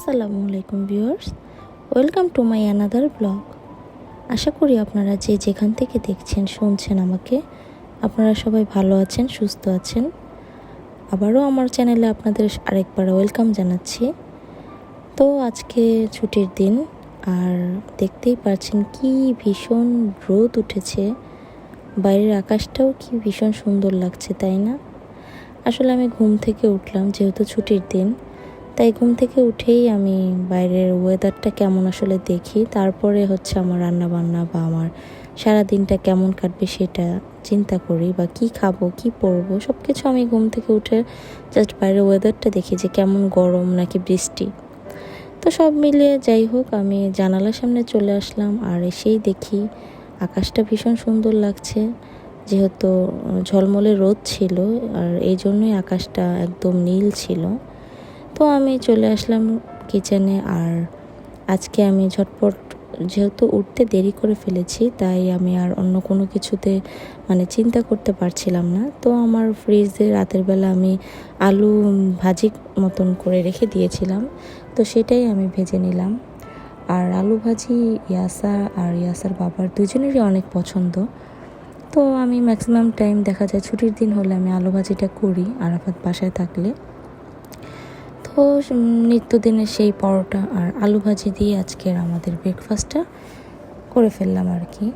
আসসালামু আলাইকুম viewers, welcome to my another blog. আশা করি আপনারা যে যেখান থেকে দেখছেন, শুনছেন আমাকে, আপনারা সবাই ভালো আছেন, সুস্থ আছেন। আবারও আমার চ্যানেলে আপনাদের আরেকবার ওয়েলকাম জানাচ্ছি। তো আজকে ছুটির দিন, আর দেখতেই পাচ্ছেন কি ভীষণ রোদ উঠেছে। বাইরের আকাশটাও কি ভীষণ সুন্দর লাগছে, তাই না? আসলে আমি ঘুম থেকে উঠলাম, যেহেতু ছুটির দিন। তাই ঘুম থেকে উঠেই আমি বাইরের ওয়েদারটা কেমন আসলে দেখি, তারপরে হচ্ছে আমার রান্না বান্না বা আমার সারা দিনটা কেমন কাটবে সেটা চিন্তা করি বা কি খাব, কি পরবো সব কিছু আমি ঘুম থেকে উঠে জাস্ট বাইরের ওয়েদারটা দেখি যে কেমন গরম নাকি বৃষ্টি। তো সব মিলিয়ে যাই হোক, আমি জানালার সামনে চলে আসলাম আর এসেই দেখি আকাশটা ভীষণ সুন্দর লাগছে, যেহেতু ঝলমলে রোদ ছিল আর এই জন্যই আকাশটা একদম নীল ছিল। তো আমি চলে আসলাম কিচেনে আর আজকে আমি ঝটপট যেহেতু উঠতে দেরি করে ফেলেছি, তাই আমি আর অন্য কোনো কিছুতে মানে চিন্তা করতে পারছিলাম না। তো আমার ফ্রিজে রাতের বেলা আমি আলু ভাজি মতন করে রেখে দিয়েছিলাম, তো সেটাই আমি ভেজে নিলাম। আর আলু ভাজি, ইয়াসা আর ইয়াসার বাবার দুজনেরই অনেক পছন্দ। তো আমি ম্যাক্সিমাম টাইম দেখা যায় ছুটির দিন হলে আমি আলু ভাজিটা করি আরাফাত বাসায় থাকলে। নিত্যদিনের সেই পরোটা আর আলু ভাজি দিয়ে আজকের আমাদের ব্রেকফাস্টটা করে ফেললাম আর কি।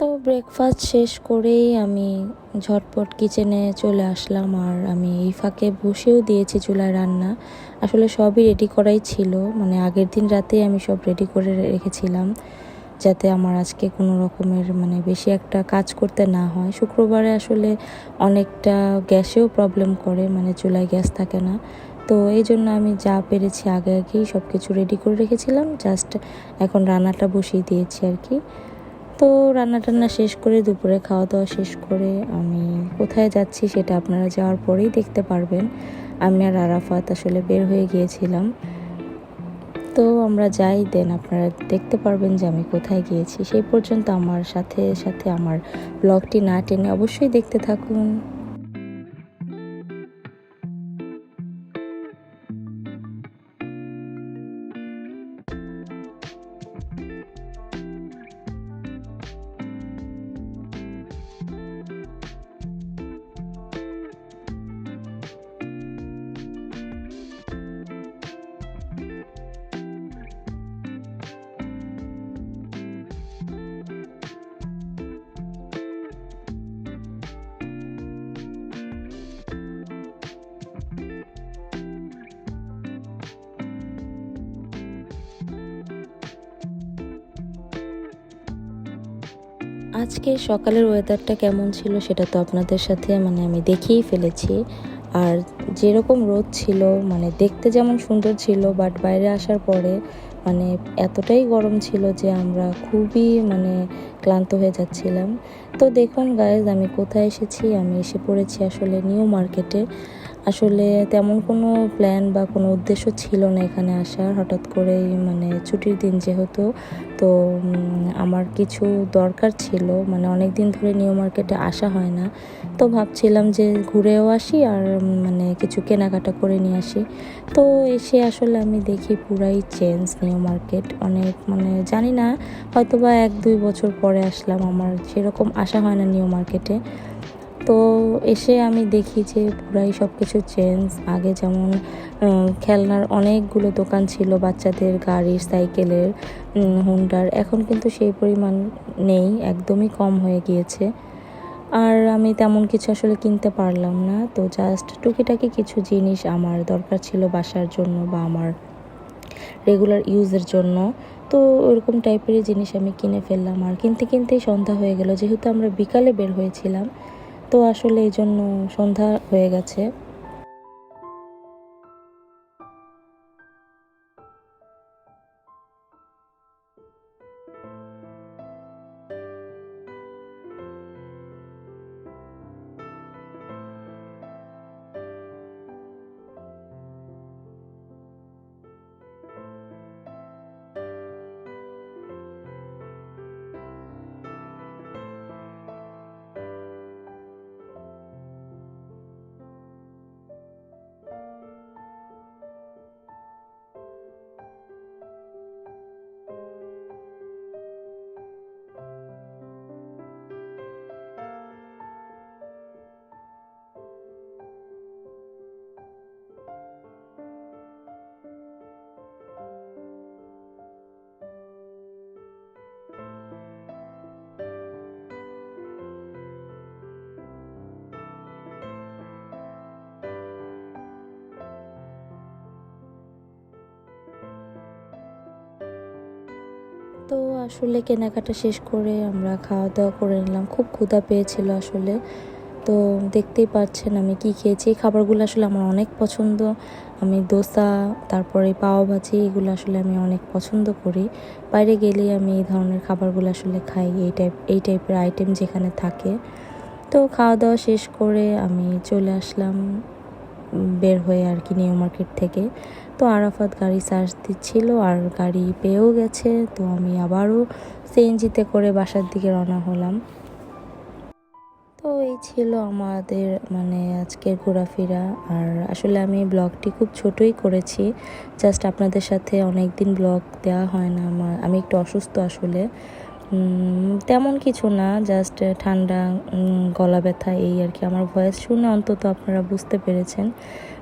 তো ব্রেকফাস্ট শেষ করেই আমি ঝটপট কিচেনে চলে আসলাম আর আমি এই ফাঁকে বসেও দিয়েছি চুলায় রান্না। আসলে সবই রেডি করাই ছিল মানে আগের দিন রাতেই আমি সব রেডি করে রেখেছিলাম, যাতে আমার আজকে কোনো রকমের মানে বেশি একটা কাজ করতে না হয়। শুক্রবারে আসলে অনেকটা গ্যাসেও প্রবলেম করে মানে চুলায় গ্যাস থাকে না। তো এই জন্য আমি যা পেরেছি আগে আগেই সব কিছু রেডি করে রেখেছিলাম জাস্ট এখন রান্নাটা বসিয়ে দিয়েছি আর কি। তো রান্না টান্না শেষ করে দুপুরে খাওয়া দাওয়া শেষ করে আমি কোথায় যাচ্ছি সেটা আপনারা যাওয়ার পরেই দেখতে পারবেন। আমি আর আরাফাত আসলে বের হয়ে গিয়েছিলাম। তো আমরা যাই দেন আপনারা দেখতে পারবেন যে আমি কোথায় গিয়েছি। সেই পর্যন্ত আমার সাথে সাথে আমার ব্লগটি না টেনে অবশ্যই দেখতে থাকুন। আজকে সকালের ওয়েদারটা কেমন ছিল সেটা তো আপনাদের সাথে মানে আমি দেখিয়েই ফেলেছি। আর যেরকম রোদ ছিল মানে দেখতে যেমন সুন্দর ছিল বাট বাইরে আসার পরে মানে এতটাই গরম ছিল যে আমরা খুবই মানে ক্লান্ত হয়ে যাচ্ছিলাম। তো দেখুন গাইজ আমি কোথায় এসেছি? আমি এসে পড়েছি আসলে নিউ মার্কেটে আসলে তেমন কোনো প্ল্যান বা কোনো উদ্দেশ্য ছিল না এখানে আসার। হঠাৎ করেই মানে ছুটির দিন যেহেতু, তো আমার কিছু দরকার ছিল মানে অনেক দিন ধরে নিউ মার্কেটে আসা হয় না। তো ভাবছিলাম যে ঘুরেও আসি আর মানে কিছু কেনাকাটা করে নিয়ে আসি। তো এসে আসলে আমি দেখি পুরাই চেঞ্জ নিউ মার্কেট। অনেক মানে জানি না হয়তো বা এক দুই বছর পরে আসলাম। আমার সেরকম আসা হয় না নিউ মার্কেটে। তো এসে আমি দেখি যে পুরাই সব কিছু চেঞ্জ আগে যেমন খেলনার অনেকগুলো দোকান ছিল বাচ্চাদের গাড়ির, সাইকেলের হুন্ডার এখন কিন্তু সেই পরিমাণ নেই, একদমই কম হয়ে গিয়েছে। আর আমি তেমন কিছু আসলে কিনতে পারলাম না। তো জাস্ট টুকিটাকি কিছু জিনিস আমার দরকার ছিল বাসার জন্য বা আমার রেগুলার ইউজের জন্য। তো ওরকম টাইপেরই জিনিস আমি কিনে ফেললাম। আর কিনতে কিনতেই সন্ধ্যা হয়ে গেল। যেহেতু আমরা বিকালে বের হয়েছিলাম তো আসলে এই জন্য সন্ধ্যা হয়ে গেছে। তো আসলে কেনাকাটা শেষ করে আমরা খাওয়া দাওয়া করে নিলাম। খুব ক্ষুধা পেয়েছিল আসলে। তো দেখতেই পাচ্ছেন আমি কি খেয়েছি। এই খাবারগুলো আসলে আমার অনেক পছন্দ। আমি দোসা, তারপরে পাও ভাজি এগুলো আসলে আমি অনেক পছন্দ করি। বাইরে গেলেই আমি এই ধরনের খাবারগুলো আসলে খাই, এই টাইপ, এই টাইপের আইটেম যেখানে থাকে। তো খাওয়া দাওয়া শেষ করে আমি চলে আসলাম বের হয়ে আর কি নিউ মার্কেট থেকে। তো আরাফাত গাড়ি সার্চ দিচ্ছিল আর গাড়ি পেয়েও গেছে। তো আমি আবারও সিএনজিতে করে বাসার দিকে রওনা হলাম। তো এই ছিল আমাদের মানে আজকের ঘোরাফেরা। আর আসলে আমি ব্লগটি খুব ছোটই করেছি। জাস্ট আপনাদের সাথে অনেক দিন ব্লগ দেওয়া হয় না। আমার, আমি একটু অসুস্থ আসলে। তেমন কিছু না, জাস্ট ঠান্ডা গলা ব্যথা, এই আর কি। আমার ভয়েস শুনে অন্তত আপনারা বুঝতে পেরেছেন।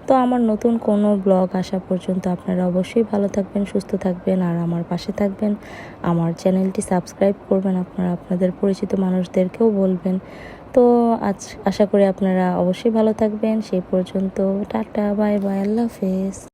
তো আমার নতুন কোনো ব্লগ আসা পর্যন্ত আপনারা অবশ্যই ভালো থাকবেন, সুস্থ থাকবেন আর আমার পাশে থাকবেন। আমার চ্যানেলটি সাবস্ক্রাইব করবেন, আপনারা আপনাদের পরিচিত মানুষদেরকেও বলবেন। তো আজ আশা করি আপনারা অবশ্যই ভালো থাকবেন। সেই পর্যন্ত টাটা, বাই বাই, আল্লাহ হাফেজ।